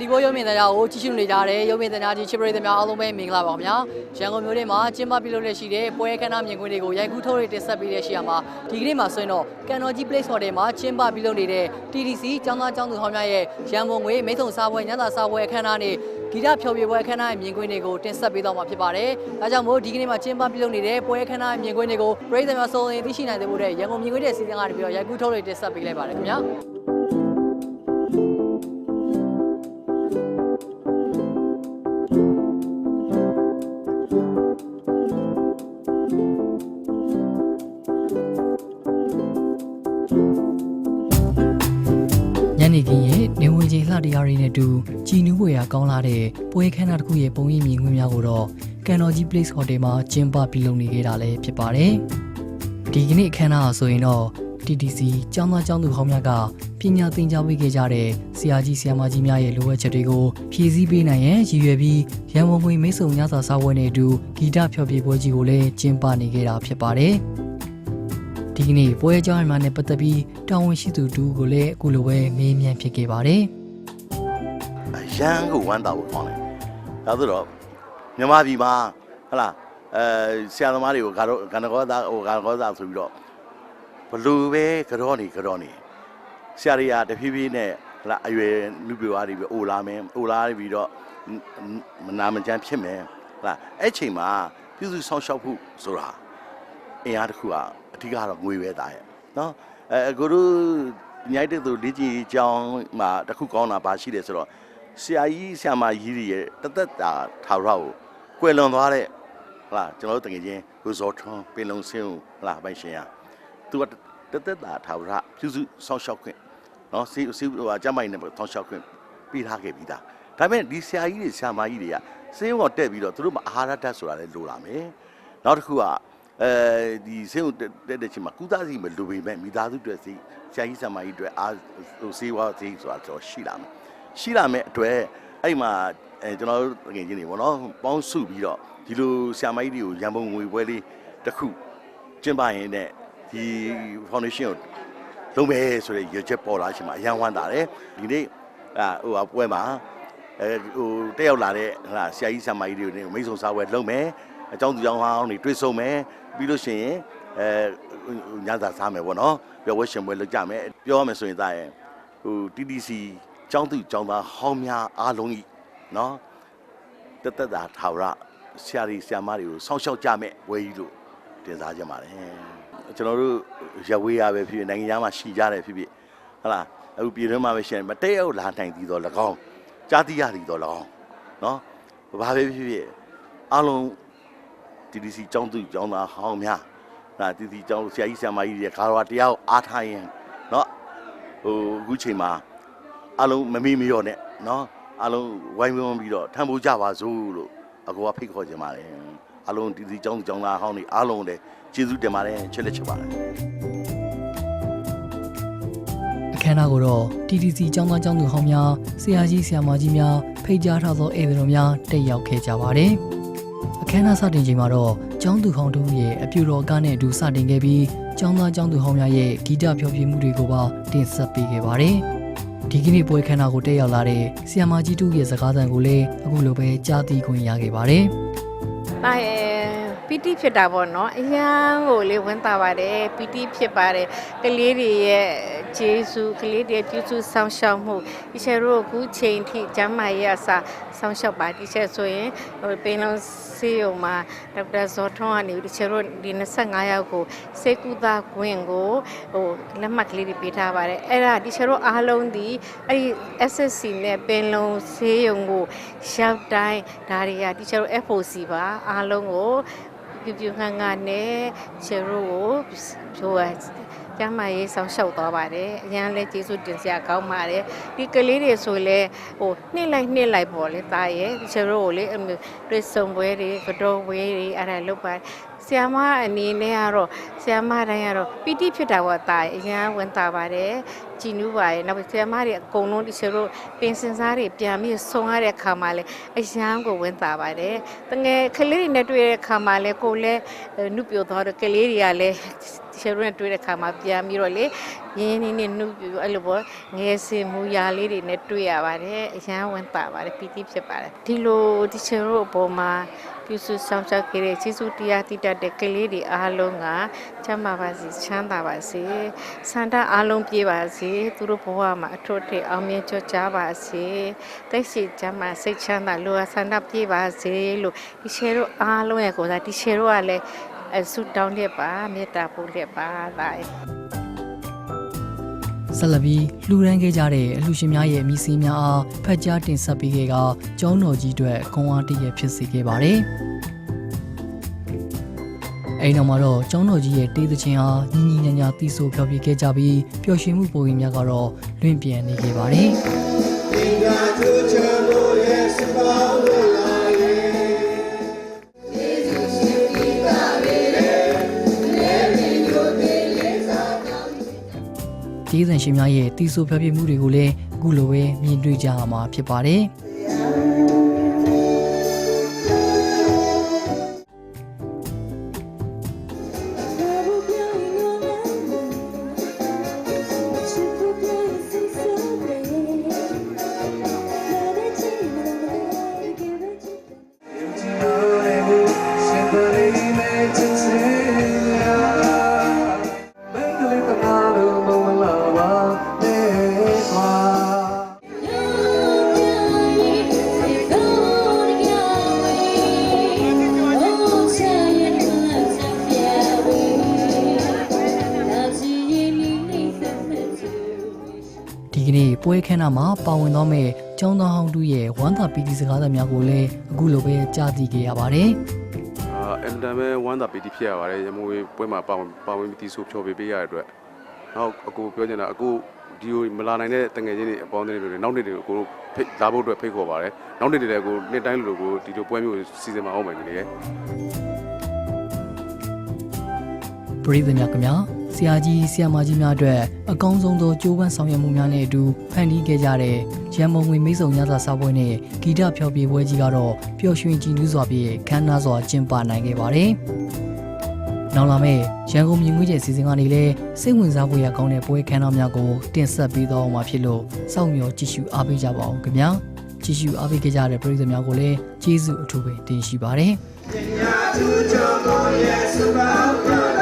ဒီဘောရုံမြင့်တရားကိုကြည့်ရှုနေကြတဲ့ရုံမြင့်တရားကြီးချစ်ပရိသတ်များအားလုံးပဲမင်္ဂလာပါခင်ဗျာရန်ကုန်မြို့ထဲမှာကျင်းပပြုလုပ်လက်ရှိတဲ့ပွဲခန်းသားမြင်ကွင်းတွေကိုရိုက်ကူးထုတ်ရတင်ဆက်ပေးတဲ့ရှေ့မှာဒီကနေ့မှာဆိုရင်တော့ကန်တော်ကြီး Place Hotel မှာကျင်းပပြုလုပ်နေတဲ့ TDC ကျောင်းသားကျောင်းသူဟောင်းများရဲ့ရန်ကုန်ငွေမိတ်ဆုံစားပွဲညသာစားပွဲအခမ်းအနားနဲ့ဂီတဖျော်ဖြေပွဲအခမ်းအနားရဲ့မြင်ကွင်းတွေကိုတင်ဆက်ပေးတော့မှာဖြစ်ပါတယ်။ဒါကြောင့်မို့ဒီကနေ့မှာကျင်းပပြုလုပ်နေတဲ့ပွဲအခမ်းအနားရဲ့မြင်ကွင်းတွေကိုပရိသတ်များစုံလင်သိရှိနိုင်တဲ့ဖို့တဲ့ရန်ကုန်မြင်ကွင်းရဲ့စီစဉ်ကနေပြီးတော့ရိုက်ကူးထုတ်ရတင်ဆက်ပေးလိုက်ပါတယ်ခင်ဗျာ။ ရဲ့နေဝင်ချိန်လှတရားတွေနဲ့အတူကြည်နူးဖွယ်ရာကောင်းလာတဲ့ပွဲခန်းနာတစ်ခုရဲ့ပုံရိပ်မြင်ကွင်းများကိုတော့ကန်တော်ကြီး Place Hotel မှာကျင်းပပြုလုပ်နေခဲ့တာလည်းဖြစ်ပါတယ်။ဒီကနေ့အခမ်းအနားအဆိုရင်တော့ TTC ကျောင်းသားကျောင်းသူဟောင်းများကပညာသင်ကြားပေးခဲ့ကြတဲ့ဆရာကြီးဆရာမကြီးများရဲ့လိုအပ်ချက်တွေကိုဖြည့်ဆည်းပေးနိုင်ရန်ရည်ရွယ်ပြီးရန်ကုန်ငွေမိတ်ဆုံညစာစားပွဲနဲ့အတူဂီတဖျော်ဖြေပွဲကြီးကိုလည်းကျင်းပနေခဲ့တာဖြစ်ပါတယ်။ဒီကနေ့ပွဲအကြောင်းအမှန်နဲ့ပတ်သက်ပြီးတာဝန်ရှိသူတူကိုလည်းအခုလိုပဲမေးမြန်းဖြစ်ခဲ့ပါတယ်အ ရန်ကိုဝမ်းသာဖို့ကောင်းတယ်။ဒါဆိုတော့မြန်မာပြည်မှာဟလာအဲဆရာသမားတွေကိုကတော့ကန္နကောသားဟိုကန္နကောသားဆိုပြီးတော့ဘလူပဲကြောနေကြောနေဆရာတွေကတဖြည်းဖြည်းနဲ့ဟလာအရွယ်နုပြွားတွေပြီးအိုလာမယ်အိုလာပြီးတော့မနာမကျန်းဖြစ်မယ်ဟလာအဲ့ချိန်မှာပြုစုဆောင်ရှောက်ဖို့ဆိုတာအင်အားတစ်ခုကအဓိကတော့ငွေပဲသားရဲ့နော်အဲကိုတို့ညိုက်တဲ့သူလေ့ကျင့်ရေးကျောင်းမှာတစ်ခုကောင်းတာပါရှိတယ်ဆိုတော့ ဆရာကြီးဆရာမကြီးတွေရဲ့တသက်တာထာဝရကိုကွယ်လွန်သွားတဲ့ဟလာကျွန်တော်တို့တကယ်ချင်းကိုဇော်ထွန်းပင်လုံစင်းကိုဟလာပိုင်ရှင်ရသူကတသက်တာထာဝရပြုစုဆောင်းလျှောက်ခွင့်နော်စီစီဟိုအကြမ်းမိုင်နဲ့ဆောင်းလျှောက်ခွင့်ပေးထားခဲ့ပြီးသားဒါပေမဲ့ဒီဆရာကြီးတွေဆရာမကြီးတွေကစင်းကိုတက်ပြီးတော့သူတို့မှာအာဟာရဓာတ်ဆိုတာလည်းလိုလာမယ်နောက်တစ်ခုကအဲဒီစင်းကိုတက်တဲ့ချိန်မှာကုသစီမလိုပေမဲ့မိသားစုတွေစီဆရာကြီးဆရာမကြီးတွေအားဟိုစေဝါစီဆိုတာတော့ရှိလာမယ် ရှိလာမဲ့အတွက်အဲ့မှာအဲကျွန်တော်တို့ငွေချင်းတွေပေါ့နော်ပေါင်းစုပြီးတော့ဒီလိုဆ iam မကြီးတွေကိုရန်ပုံငွေပွဲလေးတစ်ခုကျင်းပရင်တဲ့ဒီ foundation ကိုလုံးမယ်ဆိုတဲ့ရည်ချက်ပေါ်လာရှင်မှာအရန်ဝမ်းသာတယ်ဒီနေ့အာဟိုဟာပွဲမှာအဲဟိုတက်ရောက်လာတဲ့ဟလာဆရာကြီးဆရာမကြီးတွေနဲ့မိတ်ဆုံစားပွဲလုံးမယ်အကြောင်းသူကြောင်းဟောင်းတွေတွေ့ဆုံမယ်ပြီးလို့ရှိရင်အဲညစာစားမယ်ပေါ့နော်ပြောဝဲရှင်ပွဲလုပ်ကြမယ်ပြောရမယ်ဆိုရင်ဒါရဲ့ဟို TTC ကျောင်းသူကျောင်းသားဟောင်းများအားလုံးဤနော်တသက်တာထာဝရဆရာကြီးဆရာမတွေကိုစောင့်ရှောက်ကြမဲ့ဝဲကြီးလို့တင်စားကြပါတယ်ကျွန်တော်တို့ရဝေးရပဲဖြစ်ဖြစ်နိုင်ငံသားမှာရှိကြတယ်ဖြစ်ဖြစ်ဟလာအခုပြည်တွင်းမှာပဲရှိတယ်မတည့်ရောက်လာနိုင်သည်တော့၎င်းကြားသိရသည်တော့၎င်းနော်ဘာပဲဖြစ်ဖြစ်အားလုံး TDC ကျောင်းသူကျောင်းသားဟောင်းများဒါ TDC ကျောင်းဆရာကြီးဆရာမကြီးတွေကာရဝတရားကိုအားထားရင်เนาะဟိုအခုချိန်မှာ အလုံးမမီမရော့နဲ့နော်အလုံးဝိုင်းဝန်းပြီးတော့ထံပိုးကြပါစို့လို့အကောကဖိတ်ခေါ်ခြင်းပါတယ်အလုံးဒီဒီကြောင်းကြောင်းသားဟောင်းတွေအလုံးလည်းကျေးဇူးတင်ပါတယ်ချစ်လက်ချစ်ပါတယ်ခန်းနာကိုတော့ TTC ကျောင်းသားကျောင်းသူဟောင်းများဆရာကြီးဆရာမကြီးများဖိတ်ကြားထားသောဧည့်သည်တော်များတက်ရောက်ခဲ့ကြပါတယ်။အခမ်းအနားစတင်ချိန်မှာတော့ကျောင်းသူဟောင်းတို့ရဲ့အပြူတော်ကားနဲ့အတူစတင်ခဲ့ပြီးကျောင်းသားကျောင်းသူဟောင်းများရဲ့ဂီတဖျော်ဖြေမှုတွေကိုပါတင်ဆက်ပေးခဲ့ပါတယ်။ ဒီကနေ့ပွဲခမ်းနားကိုတက်ရောက်လာတဲ့ဆရာမကြီးတို့ရဲ့စကားသံကိုလည်းအခုလိုပဲကြားသိခွင့်ရခဲ့ပါတယ်။ဒါရဲ့ ပီတိဖြစ်တာပေါ့နော်။အရန်ကိုလေဝင်တာပါတယ်ပီတိဖြစ်ပါတယ်။ကလေးတွေရဲ့ဂျေစုကလေးတွေပြုစုဆောင်ရှောက်မှုဒီချက်တို့အခုချိန်ထိကျမ်းမာရေးအစားဆောင်ရှောက်ပါဒီချက်ဆိုရင်ဟိုပင်လုံးစေးုံမှာဒေါက်တာဇော်ထွန်းကနေဒီချက်တို့ဒီ25ယောက်ကိုစေကူတာခွင့်ကိုဟိုလက်မှတ်ကလေးတွေပေးထားပါတယ်။အဲ့ဒါဒီချက်တို့အားလုံးဒီအဲ့ဒီ SSC နဲ့ပင်လုံးစေးုံကိုရောက်တိုင်းဒါတွေကဒီချက်တို့ FOC ပါအားလုံးကို ပြပြခန်းခန်းနဲ့ချေရိုကိုပြောရကျမ်းမာရေးဆောင်ရှောက်သွားပါတယ်အရန်လဲကျေးဇူးတင်စရာကောင်းပါတယ်ဒီကလေးတွေဆိုလဲဟိုနှစ်လိုက်နှစ်လိုက်ပေါ့လေတာရဲ့ချေရိုကိုလေတွေ့ဆုံပွဲတွေကတော့ဝဲတွေအဲ့ဒါလုပ်ပါတယ် ဆီယမအနေနဲ့ကတော့ဆီယမတိုင်းကတော့ပီတိဖြစ်တာပေါ့တာရဲ့အရန်ဝင်တာပါတယ်ကြည်နူးပါရဲ့နောက်ဆီယမတွေအကုန်လုံးဒီချေရိုပင်စင်စားတွေပြန်ပြီးဆုံရတဲ့ခါမှာလဲအရန်ကိုဝင်တာပါတယ်တငယ်ကလေးတွေနဲ့တွေ့တဲ့ခါမှာလဲကိုလည်းနုပြိုသွားတော့ကလေးတွေကလည်းရှယ်ရုံနဲ့တွေ့တဲ့ခါမှာပြန်ပြီးတော့လေရင်းရင်းနဲ့နှုတ်ပြအဲ့လိုပေါ့ငယ်စင်မူရာလေးတွေနဲ့တွေ့ရပါတယ်အရန်ဝင်တာပါတယ်ပီတိဖြစ်ပါတယ်ဒီလိုတီချာတို့အပေါ်မှာ ပြုစုဆောင်ရှောက်ခဲ့တဲ့ကျေးဇူးတရားတိတတ်တဲ့ကလေးတွေအားလုံးကချမ်းသာပါစေချမ်းသာပါစေဆန္ဒအားလုံးပြေပါစေသူတို့ဘဝမှာအထွတ်ထိပ်အောင်မြင်ကြွကြပါစေတိတ်ရှိချမ်းသာစိတ်ချမ်းသာလူဟာဆန္ဒပြေပါစေလို့ဒီရှယ်တို့အားလုံးရဲ့ကိုယ်စားဒီရှယ်တို့ကလည်းအဆုတောင်းလက်ပါမေတ္တာပို့လက်ပါဒါရဲ့ ဆက်လက်ပြီးလှူဒန်းခဲ့ကြတဲ့အလှူရှင်များရဲ့အမည်စည်းများအားဖတ်ကြားတင်ဆက်ပေးခဲ့ကကျောင်းတော်ကြီးအတွက်ခွန်အားတည့်ရဖြစ်စေခဲ့ပါတယ်။အဲ့နောက်မှာတော့ကျောင်းတော်ကြီးရဲ့တေးသချင်းအားညီညီညာညာတီးဆိုဖျော်ဖြေခဲ့ကြပြီးပျော်ရွှင်မှုပုံရိပ်များကတော့လွင့်ပြန်နေခဲ့ပါတယ်။ဒေသရှ င်များရဲ့တီဆိုဖျော်ဖြေမှုတွေကိုလည်းအခုလိုပဲမြင်တွေ့ကြရမှာဖြစ်ပါတယ်။ ဒီကနေ့ပွဲခန်းနာမှာပါဝင်တော့မဲ့ကျောင်းသားဟောင်းတို့ရဲ့ဝမ်းသာပီတိစကားသများကိုလည်းအခုလိုပဲကြားသိခဲ့ရပါတယ်အာအင်တာမဲဝမ်းသာပီတိဖြစ်ရပါတယ်ရမိုးပွဲမှာပါဝင်ပါဝင်ပြီးဆိုဖြောပေးပေးရတဲ့အတွက်နောက်အကူပြောချင်တာအကူဒီကိုမလာနိုင်တဲ့တငယ်ချင်းတွေအပေါင်းအသင်းတွေနောက်နေ့တွေကိုကိုဖိတ်လာဖို့အတွက်ဖိတ်ခေါ်ပါတယ်နောက်နေ့တွေလည်းကိုနှစ်တိုင်းလိုကိုဒီလိုပွဲမျိုးစီစဉ်မှာအောင်မယ်ကြီးလေ။ပရိသတ်များခင်ဗျာ ဆရာကြီးဆရာမကြီးများအတွက်အကောင်းဆုံးသောကြိုးပမ်းဆောင်ရွက်မှုများနဲ့အတူဖန်တီးခဲ့ကြတဲ့ရန်မုံငွေမိတ်ဆုံညစာစားပွဲနဲ့ဂီတဖျော်ဖြေပွဲကြီးကတော့ပျော်ရွှင်ကြည်နူးစွာဖြင့်ခမ်းနားစွာကျင်းပနိုင်ခဲ့ပါတယ်။နောက်လာမယ့်ရန်ကုန်မြင်းငွေကျဲစီစဉ်ကနေလည်းစိတ်ဝင်စားဖို့ရကောင်းတဲ့ပွဲခမ်းနားများကိုတင်ဆက်ပေးသွားအောင်မှာဖြစ်လို့စောင့်မျှော်ကြည့်ရှုအားပေးကြပါအောင်ခင်ဗျာ။ကြည့်ရှုအားပေးခဲ့ကြတဲ့ပရိသတ်များကိုလည်းကျေးဇူးအထူးပဲတင်ရှိပါတယ်။